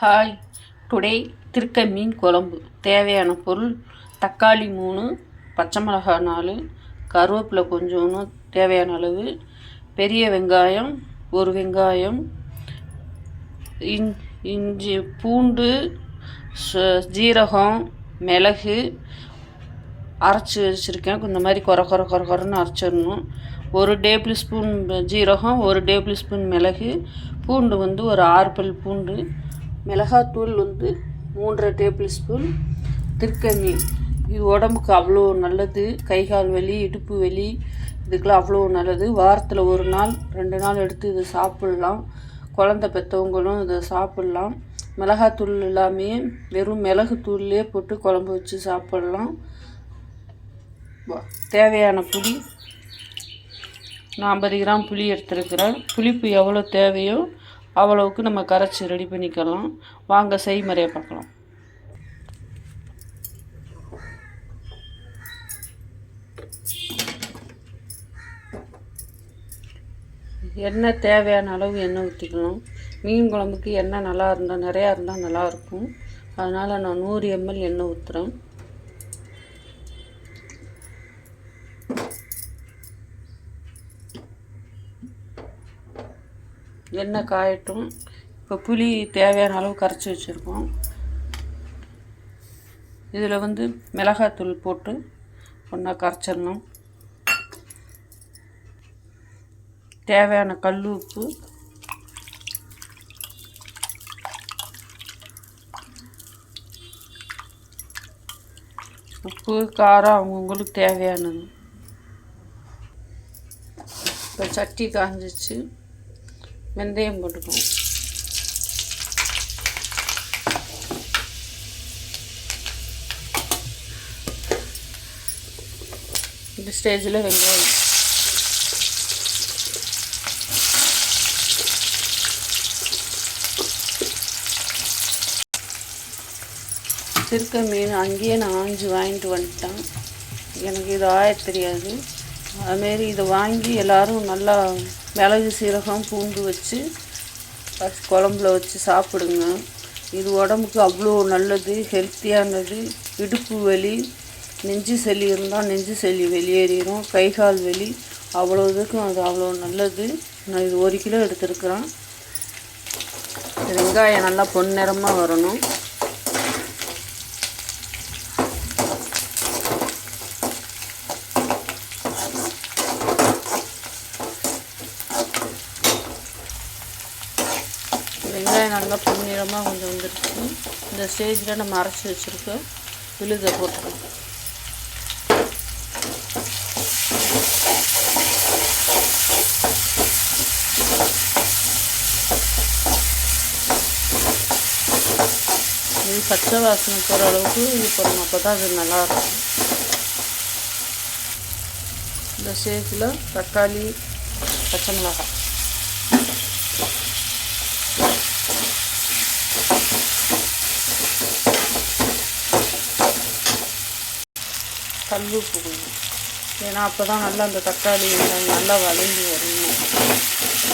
Hi today திருக்க மீன் குழம்பு. தேவையான பொருள் தக்காளி மூணு பச்சை மிளகா நாலு கருவேப்பிலை கொஞ்சோன்னு தேவையான அளவு பெரிய வெங்காயம் ஒரு வெங்காயம் இன் இஞ்சி பூண்டு ச- ஜீரகம் மிளகு அரைச்சி வச்சுருக்கேன். இந்த மாதிரி கொர கொர கொர கொரன்னு அரைச்சிடணும். ஒரு டேபிள் ஸ்பூன் ஜீரகம் ஒரு டேபிள் ஸ்பூன் மிளகு பூண்டு வந்து ஒரு ஆறு பல் பூண்டு மிளகாத்தூள் வந்து மூன்றரை டேபிள் ஸ்பூன் திருக்கண்ணி. இது உடம்புக்கு அவ்வளோ நல்லது. கை கால் வலி இடுப்பு வலி இதுக்கெல்லாம் அவ்வளோ நல்லது. வாரத்தில் ஒரு நாள் ரெண்டு நாள் எடுத்து இதை சாப்பிட்லாம். குழந்த பெற்றவங்களும் இதை சாப்பிட்லாம். மிளகாத்தூள் எல்லாமே வெறும் மிளகு தூள்லேயே போட்டு குழம்பு வச்சு சாப்பிட்லாம். தேவையான புளி. நான் ஐம்பது கிராம் புளி எடுத்துருக்கிறேன். புளிப்பு எவ்வளோ தேவையோ அவ்வளவுக்கு நம்ம கரைச்சி ரெடி பண்ணிக்கலாம். வாங்க செய்முறையை பார்க்கலாம். எண்ணெய் தேவையான அளவு எண்ணெய் ஊற்றிக்கலாம் மீன் குழம்புக்கு எண்ணெய் நல்லா இருந்தால் நிறையா இருந்தால் நல்லாயிருக்கும் அதனால் நான் நூறு எம்எல் எண்ணெய் ஊற்றுறேன் எண்ணெய் காயட்டும். இப்போ புளி தேவையான அளவு கரைச்சி வச்சுருக்கோம். இதில் வந்து மிளகாத்தூள் போட்டு ஒன்றா கரைச்சிடணும். தேவையான கல் உப்பு. உப்பு காரம் அவங்கவுங்களுக்கு தேவையானது. இப்போ சட்டி காஞ்சிச்சு. வெந்தயம் போட்டுக்குவோம். இந்த ஸ்டேஜில் வெங்காயம் சிறுக்க மீன் அங்கேயே நான் ஆஞ்சு வாங்கிட்டு வந்துட்டேன். எனக்கு இது ஆய தெரியாது. அதுமாரி இதை வாங்கி எல்லோரும் நல்லா மிளகு சீரகம் பூண்டு வச்சு வச்சு குழம்புல வச்சு சாப்பிடுங்க. இது உடம்புக்கு அவ்வளோ நல்லது ஹெல்த்தியானது. இடுப்பு வலி நெஞ்சு சளி இருந்தால் நெஞ்சு சளி வெளியேறிடும் கை கால் வலி அவ்வளோ இதுக்கும் அது அவ்வளோ நல்லது. நான் இது ஒரு கிலோ எடுத்துருக்குறேன். வெங்காயம் நல்லா பொன்னிறமாக வரணும் வெங்காயம் நல்லா பொன்னிறமாக கொஞ்சம் வந்துருச்சு இந்த ஸ்டேஜில் நம்ம அரைச்சி வச்சுருக்க விழுதை போட்டுக்கணும் இது பச்சை வாசனை போகிற அளவுக்கு இது போடணும். அப்போ தான் அது நல்லாயிருக்கும் இந்த ஸ்டேஜில் தக்காளி பச்சை மிளகாய். கல் உப்பு. கொஞ்சம் ஏன்னா அப்போ தான் நல்லா அந்த தக்காளி நல்லா வதங்கி வரணும்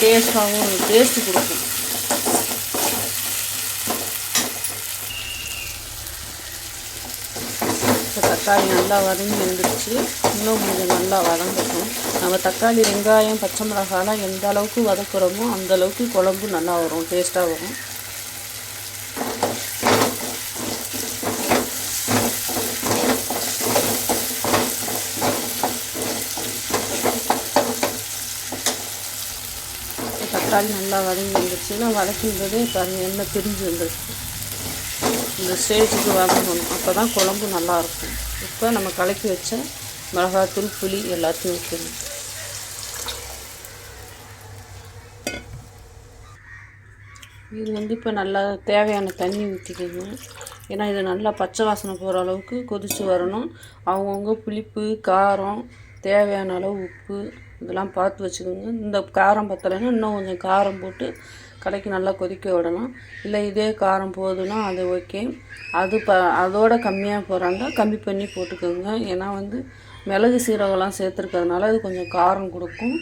டேஸ்ட்டாகவும் டேஸ்ட்டு கொடுக்கும். இப்போ தக்காளி நல்லா வதங்கி வந்துடுச்சு இன்னும் கொஞ்சம் நல்லா வதங்கட்டும். நம்ம தக்காளி வெங்காயம் பச்சை மிளகாலாம் எந்த அளவுக்கு வதக்குறோமோ அந்த அளவுக்கு குழம்பு நல்லா வரும் டேஸ்ட்டாக வரும். தக்காளி நல்லா வதங்கி வந்துருச்சுன்னா வதக்கின்றதே பாருங்கள் எண்ணெய் பிரிஞ்சு வந்துருக்கு இந்த ஸ்டேஜுக்கு வதங்கணும் அப்போ தான் குழம்பு நல்லாயிருக்கும் இப்போ நம்ம கலக்கி வச்ச மிளகாத்தூள் புளி எல்லாத்தையும் ஊற்றணும் இது வந்து இப்போ நல்லா தேவையான தண்ணி ஊற்றிக்கணும் ஏன்னா இது நல்லா பச்சை வாசனை போகிற அளவுக்கு கொதித்து வரணும். அவங்கவுங்க புளிப்பு காரம் தேவையான அளவு உப்பு இதெல்லாம் பார்த்து வச்சுக்கோங்க. இந்த காரம் பத்தலைன்னா இன்னும் கொஞ்சம் காரம் போட்டு கடைக்கு நல்லா கொதிக்க விடலாம் இல்லை இதே காரம் போதுன்னா அது ஓகே. அது ப அதோட கம்மியாக போகிறாங்க கம்மி பண்ணி போட்டுக்கோங்க. ஏன்னா வந்து மிளகு சீரகம்லாம் சேர்த்துருக்கறதுனால அது கொஞ்சம் காரம் கொடுக்கும்.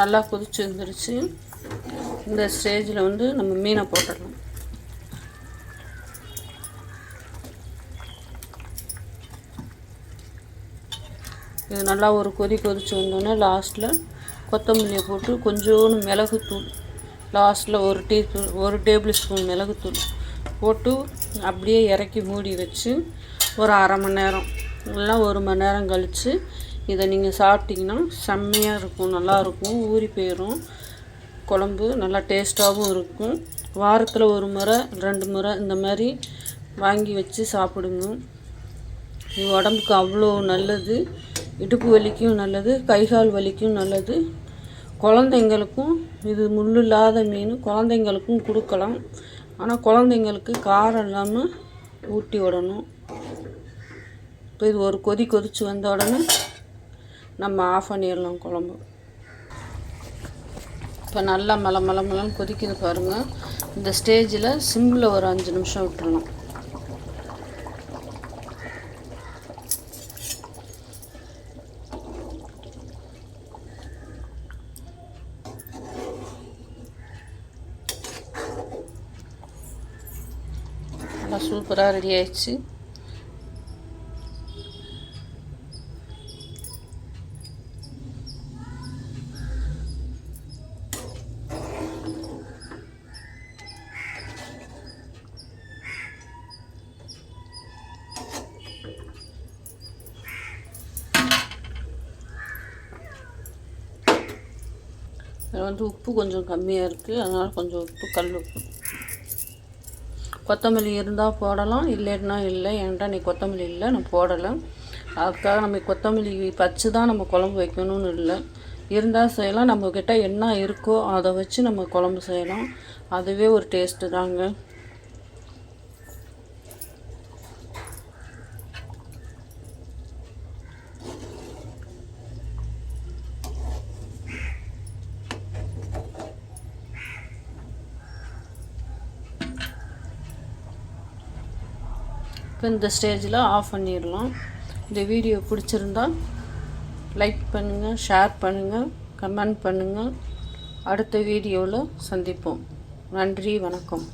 நல்லா கொதிச்சு வந்துருச்சு இந்த ஸ்டேஜில் வந்து நம்ம மீனை போட்டுடலாம். இது நல்லா ஒரு கொதி கொதிச்சு வந்தோடனே லாஸ்ட்டில் கொத்தமல்லியை போட்டு கொஞ்சோண்டு மிளகுத்தூள். லாஸ்ட்டில் ஒரு டீ ஒரு டேபிள் ஸ்பூன் மிளகுத்தூள் போட்டு அப்படியே இறக்கி மூடி வச்சு ஒரு அரை மணி நேரம் இல்லை ஒரு மணி நேரம் கழித்து இதை நீங்கள் சாப்பிட்டிங்கன்னா செம்மையாக இருக்கும் நல்லாயிருக்கும் ஊறி போயிடும் குழம்பு நல்லா டேஸ்ட்டாகவும் இருக்கும். வாரத்தில் ஒரு முறை ரெண்டு முறை இந்த மாதிரி வாங்கி வச்சு சாப்பிடுங்க. இது உடம்புக்கு அவ்வளோ நல்லது. இடுப்பு வலிக்கும் நல்லது கை கால் வலிக்கும் நல்லது. குழந்தைங்களுக்கும் இது முள் இல்லாத மீன் குழந்தைங்களுக்கும் கொடுக்கலாம். ஆனால் குழந்தைங்களுக்கு காரம் இல்லாமல் ஊட்டி விடணும். இப்போ இது ஒரு கொதி கொதித்து வந்த உடனே நம்ம ஆஃப் பண்ணிடலாம் குழம்பு. இப்போ நல்லா மல மல மலன்னு கொதிக்குது பாருங்கள் இந்த ஸ்டேஜில் சிம்மில் ஒரு அஞ்சு நிமிஷம் விட்டுறலாம் நல்லா சூப்பராக ரெடி ஆயிடுச்சு. இதில் வந்து உப்பு கொஞ்சம் கம்மியாக இருக்குது அதனால் கொஞ்சம் உப்பு கல் உப்பு. கொத்தமல்லி இருந்தால் போடலாம் இல்லைன்னா இல்லை. என்கிட்ட நீ கொத்தமல்லி இல்லை? நான் போடலை. அதுக்காக நம்ம கொத்தமல்லி பச்சு தான் நம்ம குழம்பு வைக்கணும்னு இல்லை. இருந்தால் செய்யலாம். நம்மக்கிட்ட என்ன இருக்கோ அதை வச்சு நம்ம குழம்பு செய்யலாம். அதுவே ஒரு டேஸ்ட்டு தாங்க. இப்போ இந்த ஸ்டேஜில் ஆஃப் பண்ணிடலாம். இந்த வீடியோ பிடிச்சிருந்தா லைக் பண்ணுங்கள் ஷேர் பண்ணுங்கள் கமெண்ட் பண்ணுங்கள் அடுத்த வீடியோவில் சந்திப்போம். நன்றி வணக்கம்.